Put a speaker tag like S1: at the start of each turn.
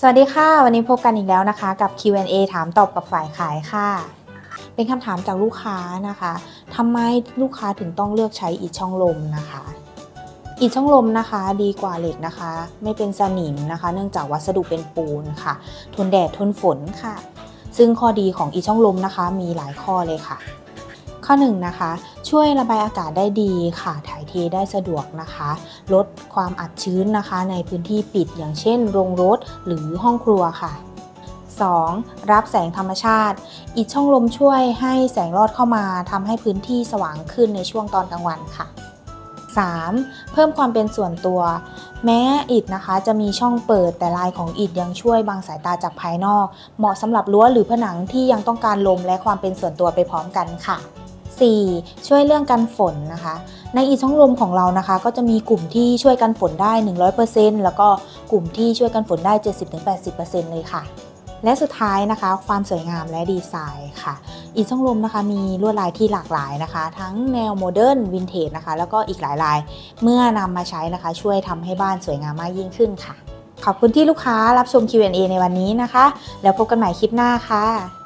S1: สวัสดีค่ะ วันนี้พบกันอีกแล้วนะคะ กับ Q&A ถามตอบกับฝ่ายขายค่ะ เป็นคำถามจากลูกค้านะคะทำไมลูกค้าถึงต้องเลือกใช้อิฐช่องลมนะคะ อิฐช่องลมนะคะ ดีกว่าเหล็กนะคะ ไม่เป็นสนิมนะคะ เนื่องจากวัสดุเป็นปูนค่ะ ทนแดดทนฝนค่ะ ซึ่งข้อดีของอิฐช่องลมนะคะ มีหลายข้อเลยค่ะ ข้อ1นงนะคะ ช่วยระบายอากาศได้ดีค่ะ ถ่ายเทได้สะดวกนะคะ ลดความอัดชื้นนะคะ ในพื้นที่ปิดอย่างเช่น โรงรถหรือห้องครัวค่ะ 2. รับแสงธรรมชาติ อิฐช่องลมช่วยให้แสงรอดเข้ามาทำให้พื้นที่สว่างขึ้นในช่วงตอนกลางวันค่ะ 3. เพิ่มความเป็นส่วนตัว แม้อิฐนะคะจะมีช่องเปิดแต่ลายของอิฐยังช่วยบังสายตาจากภายนอก เหมาะสำหรับรั้วหรือผนังที่ยังต้องการลมและความเป็นส่วนตัวไปพร้อมกันค่ะ 4. ช่วยเรื่องกันฝนนะคะ ในอิฐช่องลมของเรานะคะ ก็จะมีกลุ่มที่ช่วยกันฝนได้ 100%แล้วก็กลุ่มที่ช่วยกันฝนได้ 70-80%เลยค่ะและสุดท้ายนะคะ ความสวยงามและดีไซน์ค่ะอิฐช่องลมนะคะมีลวดลายที่หลากหลายนะคะ ทั้งแนวโมเดิร์นวินเทจนะคะ แล้วก็อีกหลายลาย เมื่อนำมาใช้นะคะ ช่วยทำให้บ้านสวยงามมากยิ่งขึ้นค่ะ ขอบคุณที่ลูกค้ารับชม Q&A ในวันนี้นะคะ แล้วพบกันใหม่คลิปหน้าค่ะ